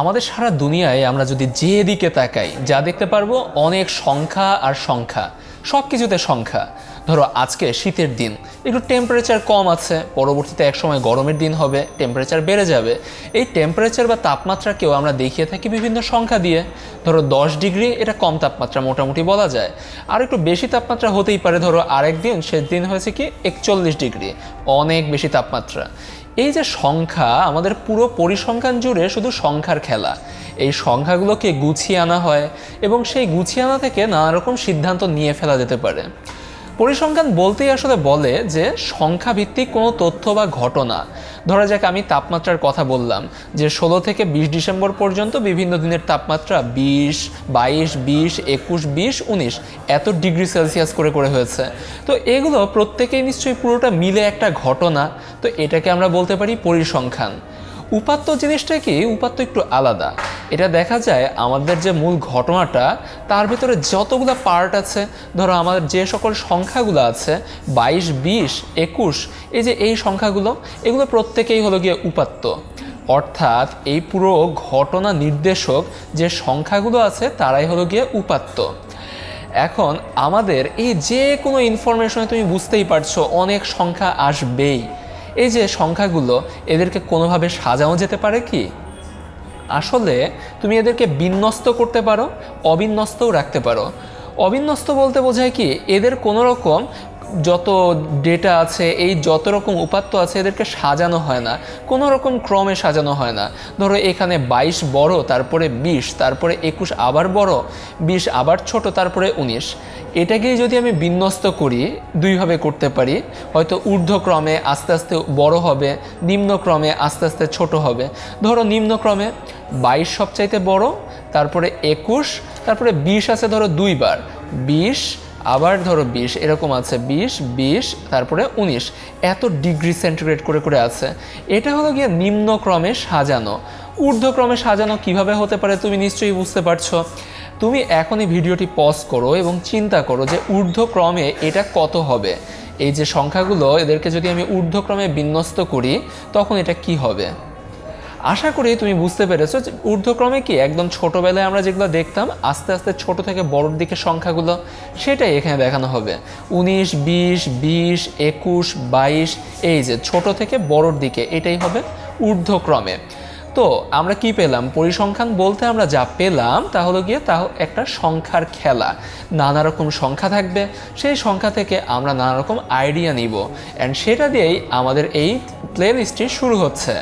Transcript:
আমাদের সারা দুনিয়ায় আমরা যদি যে দিকে তাকাই, যা দেখতে পারব অনেক সংখ্যা আর সংখ্যা সব কিছুতে সংখ্যা। ধরো আজকে শীতের দিন, একটু টেম্পারেচার কম আছে, পরবর্তীতে একসময় গরমের দিন হবে টেম্পারেচার বেড়ে যাবে। এই টেম্পারেচার বা তাপমাত্রাকেও আমরা দেখিয়ে থাকি বিভিন্ন সংখ্যা দিয়ে। ধরো দশ ডিগ্রি, এটা কম তাপমাত্রা মোটামুটি বলা যায়। আর একটু বেশি তাপমাত্রা হতেই পারে, ধরো আরেক দিন, সেদিন হয়েছে কি, একচল্লিশ ডিগ্রি, অনেক বেশি তাপমাত্রা। এই যে সংখ্যা, আমাদের পুরো পরিসংখ্যান জুড়ে শুধু সংখ্যার খেলা। এই সংখ্যাগুলোকে গুছিয়ে আনা হয় এবং সেই গুছিয়ে আনা থেকে নানা রকম সিদ্ধান্ত নিয়ে ফেলা যেতে পারে। পরিসংখ্যান বলতেই আসলে বলে যে সংখ্যা ভিত্তিক কোনো তথ্য বা ঘটনা। ধরা যাক আমি তাপমাত্রার কথা বললাম, যে ষোলো থেকে বিশ ডিসেম্বর পর্যন্ত বিভিন্ন দিনের তাপমাত্রা বিশ, বাইশ, বিশ, একুশ, বিশ, উনিশ, এত ডিগ্রি সেলসিয়াস করে করে হয়েছে। তো এগুলো প্রত্যেকেই নিশ্চয়ই পুরোটা মিলে একটা ঘটনা, তো এটাকে আমরা বলতে পারি পরিসংখ্যান। উপাত্ত জিনিসটা কি? উপাত্ত একটু আলাদা। এটা দেখা যায় আমাদের যে মূল ঘটনাটা, তার ভিতরে যতগুলো পার্ট আছে, ধরো আমাদের যে সকল সংখ্যাগুলো আছে, বাইশ, বিশ, একুশ, এই যে এই সংখ্যাগুলো, এগুলো প্রত্যেকেই হলো গিয়ে উপাত্ত। অর্থাৎ এই পুরো ঘটনা নির্দেশক যে সংখ্যাগুলো আছে, তারাই হলো গিয়ে উপাত্ত। এখন আমাদের এই যে কোনো ইনফরমেশনে তুমি বুঝতেই পারছ, অনেক সংখ্যা আসবেই। এই যে সংখ্যাগুলো, এদেরকে কোনোভাবে সাজানো যেতে পারে কি? আসলে তুমি এদেরকে বিন্যস্ত করতে পারো, অবিন্যস্তও রাখতে পারো। অবিন্যস্ত বলতে বোঝায় কি, এদের কোনো রকম যত ডেটা আছে, এই যত রকম উপাত্ত আছে, এদেরকে সাজানো হয় না। কোনো রকম ক্রমে সাজানো হয় না। ধরো এখানে বাইশ বড়, তারপরে বিশ, তারপরে একুশ আবার বড়, বিশ আবার ছোট, তারপরে উনিশ। এটাকেই যদি আমি বিন্যস্ত করি, দুইভাবে করতে পারি। হয়তো ঊর্ধ্বক্রমে আস্তে আস্তে বড় হবে, নিম্নক্রমে আস্তে আস্তে ছোট হবে। ধরো নিম্নক্রমে বাইশ সবচাইতে বড়, তারপরে একুশ, তারপরে বিশ আছে ধরো দুইবার। বিশ আবার ধরো বিশ, এরকম আছে বিশ বিশ, তারপরে উনিশ। এত ডিগ্রি সেন্টিগ্রেড করে করে আছে। এটা হলো গিয়ে নিম্নক্রমে সাজানো। ঊর্ধ্বক্রমে সাজানো কীভাবে হতে পারে তুমি নিশ্চয়ই বুঝতে পারছ। তুমি এখনই ভিডিওটি পজ করো এবং চিন্তা করো যে ঊর্ধ্বক্রমে এটা কত হবে। এই যে সংখ্যাগুলো, এদেরকে যদি আমি ঊর্ধ্বক্রমে বিন্যস্ত করি, তখন এটা কি হবে? আশা করি তুমি বুঝতে পেরেছ যে ঊর্ধ্বক্রমে কি একদম ছোটোবেলায় আমরা যেগুলো দেখতাম, আস্তে আস্তে ছোট থেকে বড়োর দিকে সংখ্যাগুলো, সেটাই এখানে দেখানো হবে। উনিশ, বিশ বিশ, একুশ, বাইশ, এই যে ছোট থেকে বড়োর দিকে, এটাই হবে ঊর্ধ্বক্রমে। তো আমরা কি পেলাম? পরিসংখ্যান বলতে আমরা যা পেলাম, তা হলো গিয়ে তা একটা সংখ্যার খেলা। নানা রকম সংখ্যা থাকবে, সেই সংখ্যা থেকে আমরা নানা রকম আইডিয়া নিব। অ্যান্ড সেটা দিয়েই আমাদের এই প্লে লিস্টটি শুরু হচ্ছে।